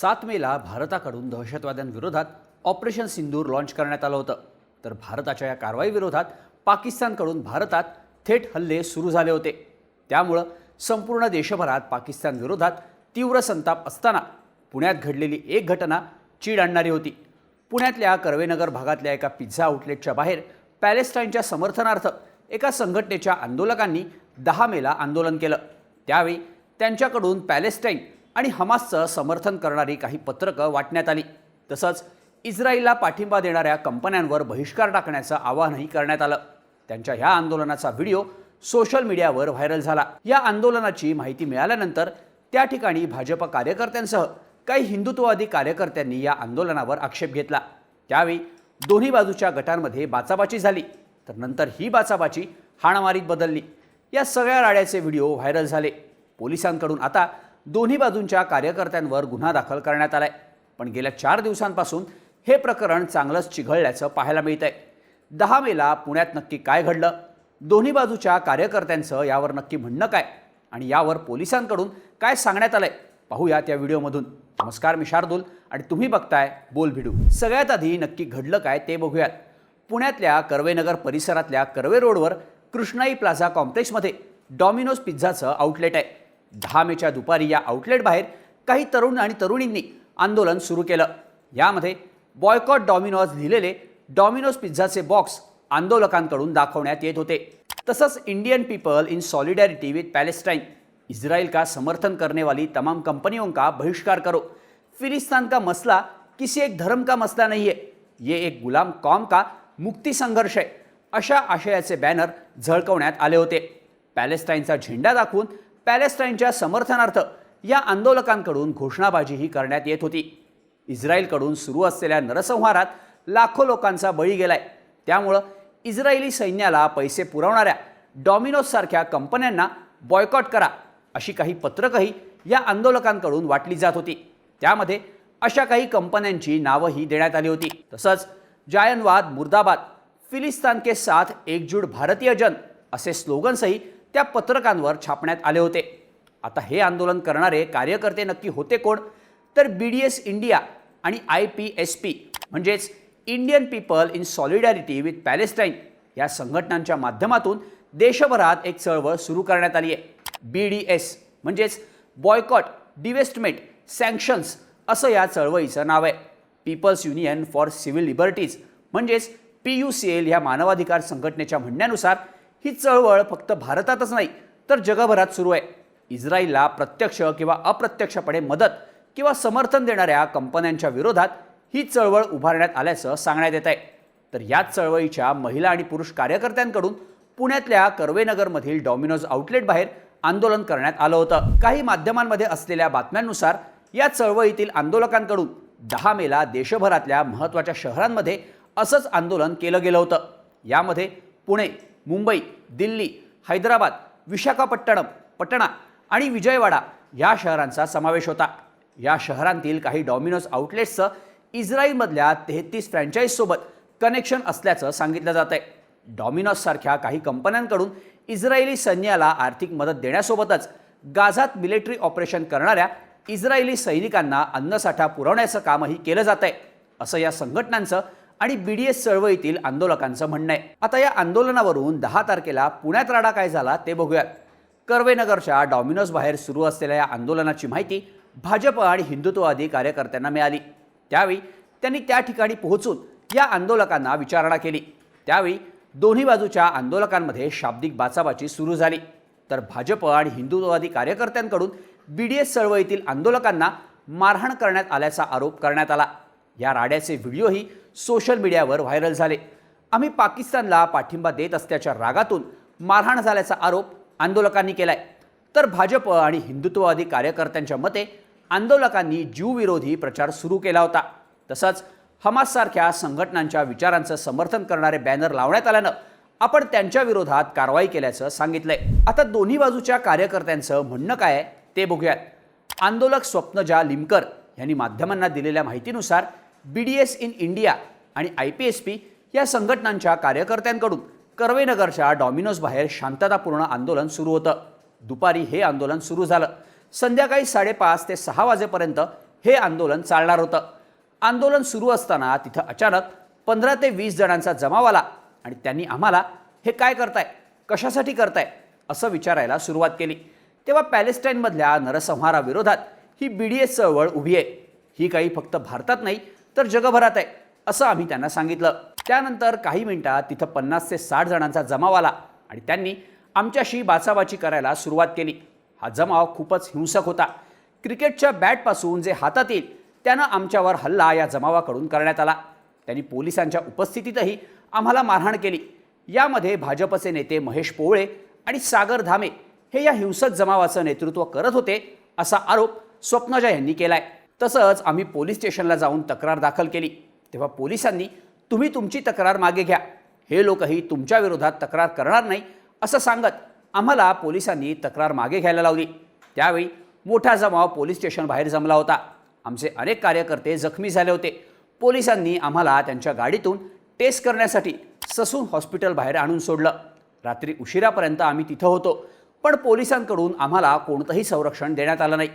सात मेला भारताकडून दहशतवाद्यांविरोधात ऑपरेशन सिंदूर लॉन्च करण्यात आलं होतं. तर भारताच्या या कारवाईविरोधात पाकिस्तानकडून भारतात थेट हल्ले सुरू झाले होते. त्यामुळं संपूर्ण देशभरात पाकिस्तानविरोधात तीव्र संताप असताना पुण्यात घडलेली एक घटना चीड आणणारी होती. पुण्यातल्या कर्वेनगर भागातल्या एका पिझ्झा आउटलेटच्या बाहेर पॅलेस्टाईनच्या समर्थनार्थ एका संघटनेच्या आंदोलकांनी दहा मेला आंदोलन केलं. त्यावेळी त्यांच्याकडून पॅलेस्टाईन आणि हमासचं समर्थन करणारी काही पत्रकं वाटण्यात आली. तसंच इस्रायलला पाठिंबा देणाऱ्या कंपन्यांवर बहिष्कार टाकण्याचं आवाहनही करण्यात आलं. त्यांच्या ह्या आंदोलनाचा व्हिडिओ सोशल मीडियावर व्हायरल झाला. या आंदोलनाची माहिती मिळाल्यानंतर त्या ठिकाणी भाजप कार्यकर्त्यांसह काही हिंदुत्ववादी कार्यकर्त्यांनी या आंदोलनावर आक्षेप घेतला. त्यावेळी दोन्ही बाजूच्या गटांमध्ये बाचाबाची झाली. तर नंतर ही बाचाबाची हाणामारीत बदलली. या सगळ्या राड्याचे व्हिडिओ व्हायरल झाले. पोलिसांकडून आता दोन्ही बाजूंच्या कार्यकर्त्यांवर गुन्हा दाखल करण्यात आलाय. पण गेल्या चार दिवसांपासून हे प्रकरण चांगलंच चिघळल्याचं पाहायला मिळत आहे दहा मेला पुण्यात नक्की काय घडलं? दोन्ही बाजूच्या कार्यकर्त्यांचं यावर नक्की म्हणणं काय? आणि यावर पोलिसांकडून काय सांगण्यात आलंय? पाहूया त्या व्हिडिओमधून. नमस्कार मी शार्दूल आणि तुम्ही बघताय बोल भिडू. सगळ्यात आधी नक्की घडलं काय ते बघूयात. पुण्यातल्या कर्वेनगर परिसरातल्या कर्वे रोडवर कृष्णाई प्लाझा कॉम्प्लेक्समध्ये डॉमिनोज पिझ्झाचं आउटलेट आहे. दहा मेच्या दुपारी या आउटलेट बाहेर काही तरुण आणि तरुणींनी आंदोलन सुरू केलं. यामध्ये बॉयकॉट डॉमिनोज लिहिलेले डॉमिनोज पिझ्झाचे बॉक्स आंदोलकांकडून दाखवण्यात येत होते. तसंच Indian people in solidarity with Palestine Israel का समर्थन करने वाली तमाम कंपनियों का बहिष्कार करो. फिलिस्तान का मसला किसी एक धर्म का मसला नहीं है ये एक गुलाम कॉम का मुक्ती संघर्ष आहे. अशा आशयाचे बॅनर झळकवण्यात आले होते. पॅलेस्टाईनचा झेंडा दाखवून पॅलेस्टाईनच्या समर्थनार्थ या आंदोलकांकडून घोषणाबाजीही करण्यात येत होती. इस्रायलकडून सुरू असलेल्या नरसंहारात लाखो लोकांचा बळी गेलाय. त्यामुळं इस्रायली सैन्याला पैसे पुरवणाऱ्या डॉमिनोजसारख्या कंपन्यांना बॉयकॉट करा अशी काही पत्रकंही या आंदोलकांकडून वाटली जात होती. त्यामध्ये अशा काही कंपन्यांची नावंही देण्यात आली होती. तसंच जायनवाद मुर्दाबाद फिलिस्तान के साथ एकजूट भारतीय जन असे स्लोगन्सही त्या पत्रकांवर छापण्यात आले होते. आता हे आंदोलन करणारे कार्यकर्ते नक्की होते कोण? तर बी डी एस इंडिया आणि आय पी एस पी म्हणजेच Indian people in solidarity with Palestine या संघटनांच्या माध्यमातून देशभरात एक चळवळ सुरू करण्यात आली आहे. बी डी एस म्हणजेच बॉयकॉट डिवेस्टमेंट सँक्शन्स असं या चळवळीचं नाव आहे. People's union for civil liberties म्हणजेच पी यू सी एल ह्या मानवाधिकार संघटनेच्या म्हणण्यानुसार ही चळवळ फक्त भारतातच नाही तर जगभरात सुरू आहे. इस्रायलला प्रत्यक्ष किंवा अप्रत्यक्षपणे मदत किंवा समर्थन देणाऱ्या कंपन्यांच्या विरोधात ही चळवळ उभारण्यात आल्याचं सांगण्यात येत आहे तर याच चळवळीच्या महिला आणि पुरुष कार्यकर्त्यांकडून पुण्यातल्या कर्वेनगरमधील डॉमिनोज आउटलेट बाहेर आंदोलन करण्यात आलं होतं. काही माध्यमांमध्ये असलेल्या बातम्यांनुसार या चळवळीतील आंदोलकांकडून दहा मेला देशभरातल्या महत्त्वाच्या शहरांमध्ये असंच आंदोलन केलं गेलं होतं. यामध्ये पुणे मुंबई दिल्ली हैदराबाद विशाखापट्टणम पटणा आणि विजयवाडा या शहरांचा समावेश होता. या शहरांतील काही डॉमिनोज आउटलेट्सचं इस्रायलमधल्या तेहतीस फ्रँचाईजसोबत कनेक्शन असल्याचं सांगितलं जात आहे डॉमिनोजसारख्या काही कंपन्यांकडून इस्रायली सैन्याला आर्थिक मदत देण्यासोबतच गाझात मिलिटरी ऑपरेशन करणाऱ्या इस्रायली सैनिकांना अन्नसाठा पुरवण्याचं कामही केलं जात आहे असं या संघटनांचं आणि बी डी एस चळवळीतील आंदोलकांचं म्हणणं आहे. आता या आंदोलनावरून दहा तारखेला पुण्यात राडा काय झाला ते बघूयात. कर्वेनगरच्या डॉमिनोज बाहेर सुरू असलेल्या या आंदोलनाची माहिती भाजप आणि हिंदुत्ववादी कार्यकर्त्यांना मिळाली. त्यावेळी त्यांनी त्या ठिकाणी पोहोचून या आंदोलकांना विचारणा केली. त्यावेळी दोन्ही बाजूच्या आंदोलकांमध्ये शाब्दिक बाचाबाची सुरू झाली. तर भाजप आणि हिंदुत्ववादी कार्यकर्त्यांकडून बी डी एस चळवळीतील आंदोलकांना मारहाण करण्यात आल्याचा आरोप करण्यात आला. या राड्याचे व्हिडिओही सोशल मीडियावर व्हायरल झाले. आम्ही पाकिस्तानला पाठिंबा देत असल्याच्या रागातून मारहाण झाल्याचा आरोप आंदोलकांनी केलाय. तर भाजप आणि हिंदुत्ववादी कार्यकर्त्यांच्या मते आंदोलकांनी ज्यूविरोधी प्रचार सुरू केला होता. तसंच हमाससारख्या संघटनांच्या विचारांचं समर्थन करणारे बॅनर लावण्यात आल्यानं आपण त्यांच्या विरोधात कारवाई केल्याचं सांगितलंय. आता दोन्ही बाजूच्या कार्यकर्त्यांचं म्हणणं काय आहे ते बघूयात. आंदोलक स्वप्नजा लिमकर यांनी माध्यमांना दिलेल्या माहितीनुसार B D S in India आणि आय पी एस पी या संघटनांच्या कार्यकर्त्यांकडून कर्वेनगरच्या डॉमिनोज बाहेर शांततापूर्ण आंदोलन सुरू होतं. दुपारी हे आंदोलन सुरू झालं. संध्याकाळी साडेपाच ते सहा वाजेपर्यंत हे आंदोलन चालणार होतं. आंदोलन सुरू असताना तिथं अचानक पंधरा ते वीस जणांचा जमाव आला आणि त्यांनी आम्हाला हे काय करताय? कशासाठी करताय? असं विचारायला सुरुवात केली. तेव्हा पॅलेस्टाईनमधल्या नरसंहाराविरोधात ही बी डी एस चळवळ उभी आहे. ही काही फक्त भारतात नाही तर जगभरात आहे असं आम्ही त्यांना सांगितलं. त्यानंतर काही मिनिटात तिथं पन्नास ते साठ जणांचा जमाव आला आणि त्यांनी आमच्याशी बाचाबाची करायला सुरुवात केली. हा जमाव खूपच हिंसक होता. क्रिकेटच्या बॅटपासून जे हातात येईल त्यानं आमच्यावर हल्ला या जमावाकडून करण्यात आला. त्यांनी पोलिसांच्या उपस्थितीतही आम्हाला मारहाण केली. यामध्ये भाजपचे नेते महेश पोवळे आणि सागर धामे हे या हिंसक जमावाचं नेतृत्व करत होते असा आरोप स्वप्नजा यांनी केला आहे तसंच आम्ही पोलीस स्टेशनला जाऊन तक्रार दाखल केली. तेव्हा पोलिसांनी तुम्ही तुमची तक्रार मागे घ्या. हे लोकही तुमच्या विरोधात तक्रार करणार नाही असं सांगत आम्हाला पोलिसांनी तक्रार मागे घ्यायला लावली. त्यावेळी मोठा जमाव पोलीस स्टेशन बाहेर जमला होता. आमचे अनेक कार्यकर्ते जखमी झाले होते. पोलिसांनी आम्हाला त्यांच्या गाडीतून टेस्ट करण्यासाठी ससून हॉस्पिटल बाहेर आणून सोडलं. रात्री उशिरापर्यंत आम्ही तिथं होतो. पण पोलिसांकडून आम्हाला कोणतंही संरक्षण देण्यात आलं नाही.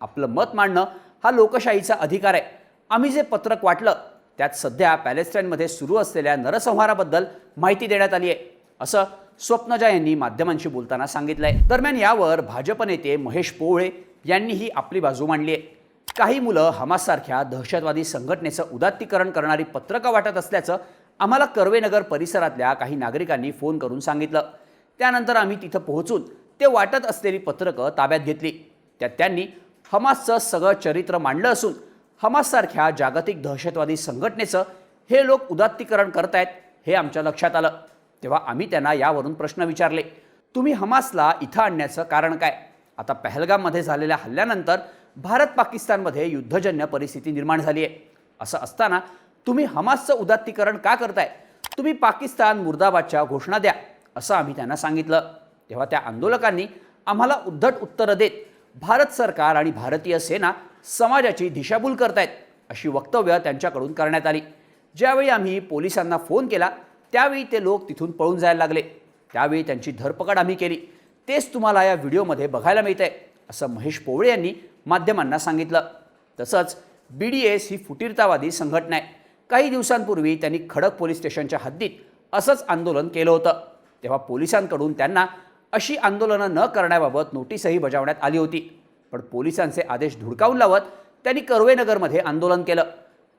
आपलं मत मांडणं हा लोकशाहीचा अधिकार आहे. आम्ही जे पत्रक वाटलं त्यात सध्या पॅलेस्टाईनमध्ये सुरू असलेल्या नरसंहाराबद्दल माहिती देण्यात आली आहे असं स्वप्नजा यांनी माध्यमांशी बोलताना सांगितलंय. दरम्यान यावर भाजप नेते महेश पोवळे यांनीही आपली बाजू मांडली आहे. काही मुलं हमाससारख्या दहशतवादी संघटनेचं उदात्तीकरण करणारी पत्रकं वाटत असल्याचं आम्हाला कर्वेनगर परिसरातल्या काही नागरिकांनी फोन करून सांगितलं. त्यानंतर आम्ही तिथं पोहोचून ते वाटत असलेली पत्रकं ताब्यात घेतली. त्यात त्यांनी हमासचं सगळं चरित्र मांडलं असून हमाससारख्या जागतिक दहशतवादी संघटनेचं हे लोक उदात्तीकरण करतायत हे आमच्या लक्षात आलं. तेव्हा आम्ही त्यांना यावरून प्रश्न विचारले तुम्ही हमासला इथं आणण्याचं कारण काय? आता पहलगाममध्ये झालेल्या हल्ल्यानंतर भारत पाकिस्तानमध्ये युद्धजन्य परिस्थिती निर्माण झाली आहे असं असताना तुम्ही हमासचं उदात्तीकरण का करताय? तुम्ही पाकिस्तान मुर्दाबादच्या घोषणा द्या असं आम्ही त्यांना सांगितलं. तेव्हा त्या आंदोलकांनी आम्हाला उद्धट उत्तरं देत भारत सरकार आणि भारतीय सेना समाजाची दिशाभूल करतायत अशी वक्तव्य त्यांच्याकडून करण्यात आली. ज्यावेळी आम्ही पोलिसांना फोन केला त्यावेळी ते लोक तिथून पळून जायला लागले. त्यावेळी त्यांची धरपकड आम्ही केली. तेच तुम्हाला या व्हिडिओमध्ये बघायला मिळतंय असं महेश पोवळे यांनी माध्यमांना सांगितलं. तसंच बी डी एस ही फुटीरतावादी संघटना आहे. काही दिवसांपूर्वी त्यांनी खडक पोलीस स्टेशनच्या हद्दीत असंच आंदोलन केलं होतं. तेव्हा पोलिसांकडून त्यांना अशी आंदोलनं न करण्याबाबत नोटीसही बजावण्यात आली होती. पण पोलिसांचे आदेश धुडकावून लावत त्यांनी कर्वेनगरमध्ये आंदोलन केलं.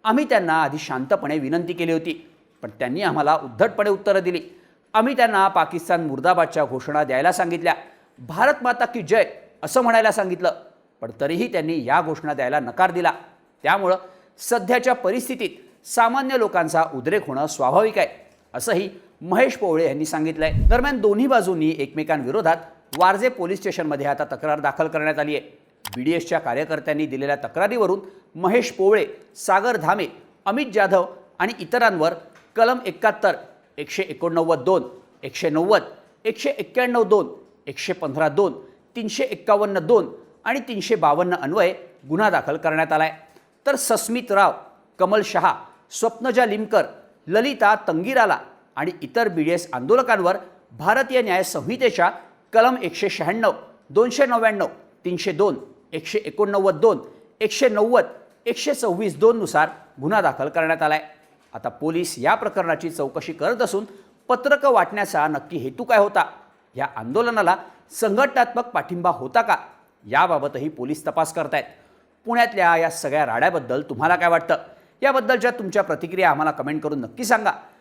आम्ही त्यांना आधी शांतपणे विनंती केली होती पण त्यांनी आम्हाला उद्धटपणे उत्तरं दिली. आम्ही त्यांना पाकिस्तान मुर्दाबादच्या घोषणा द्यायला सांगितल्या. भारत माता की जय असं म्हणायला सांगितलं पण तरीही त्यांनी या घोषणा द्यायला नकार दिला. त्यामुळं सध्याच्या परिस्थितीत सामान्य लोकांचा उद्रेक होणं स्वाभाविक आहे असंही महेश पोवळे यांनी सांगितलं आहे दरम्यान दोन्ही बाजूंनी एकमेकांविरोधात वारजे पोलीस स्टेशनमध्ये आता तक्रार दाखल करण्यात आली आहे बी डी एसच्या कार्यकर्त्यांनी दिलेल्या तक्रारीवरून महेश पोवळे सागर धामे अमित जाधव आणि इतरांवर कलम एकाहत्तर एकशे एकोणनव्वद दोन एकशे नव्वद एकशे एक्क्याण्णव दोन एकशे पंधरा दोन तीनशे एक्कावन्न दोन आणि तीनशे बावन्न अन्वये गुन्हा दाखल करण्यात आला आहे तर सस्मित राव कमल शहा स्वप्नजा लिमकर ललिता तंगिराला आणि इतर बी डी एस आंदोलकांवर भारतीय न्याय संहितेच्या कलम एकशे शहाण्णव दोनशे नव्याण्णव तीनशे दोन एकशे एकोणनव्वद दोन एकशे नव्वद एकशे सव्वीस दोननुसार गुन्हा दाखल करण्यात आला आहे आता पोलीस या प्रकरणाची चौकशी करत असून पत्रकं वाटण्याचा नक्की हेतू काय होता? या आंदोलनाला संघटनात्मक पाठिंबा होता का? याबाबतही पोलीस तपास करतायत. पुण्यातल्या या सगळ्या राड्याबद्दल तुम्हाला काय वाटतं? याबद्दलच्या तुमच्या प्रतिक्रिया आम्हाला कमेंट करून नक्की सांगा.